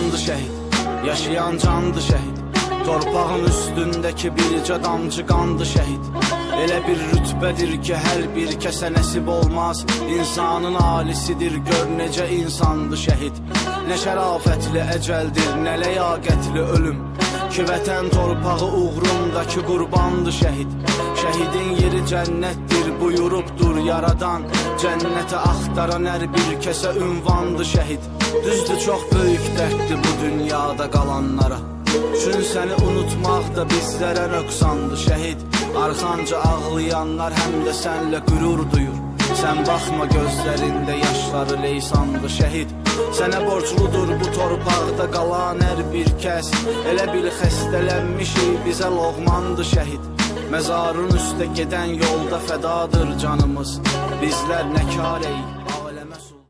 Candı şəhid, yaşayan candı şəhid Torpağın üstündəki bircə damcı qandı şəhid Elə bir rütbədir ki, hər bir kəsə nəsib olmaz. İnsanın alisidir, gör necə insandı şəhid. Nə şərafətli əcəldir, nə ləyaqətli ölüm. Ki vətən torpağı uğrundakı qurbandı şəhid Cənnətdir, buyurubdur yaradan. Cənnəti axtaran hər bir kəsə ünvandı şəhid Düzdür, çox böyük dərddir bu dünyada qalanlara Çün səni unutmaq da bizlərə nöqsandı şəhid Arxanca ağlayanlar həm də sənlə qürur duyur Sən baxma gözlərində yaşları leysandı şəhid Sənə borcludur bu torpaqda qalan hər bir kəs Elə bil xəstələnmişik bizə loğmandı şəhid Məzarın üstə gedən yolda fədadır canımız. Bizlər nə kareyik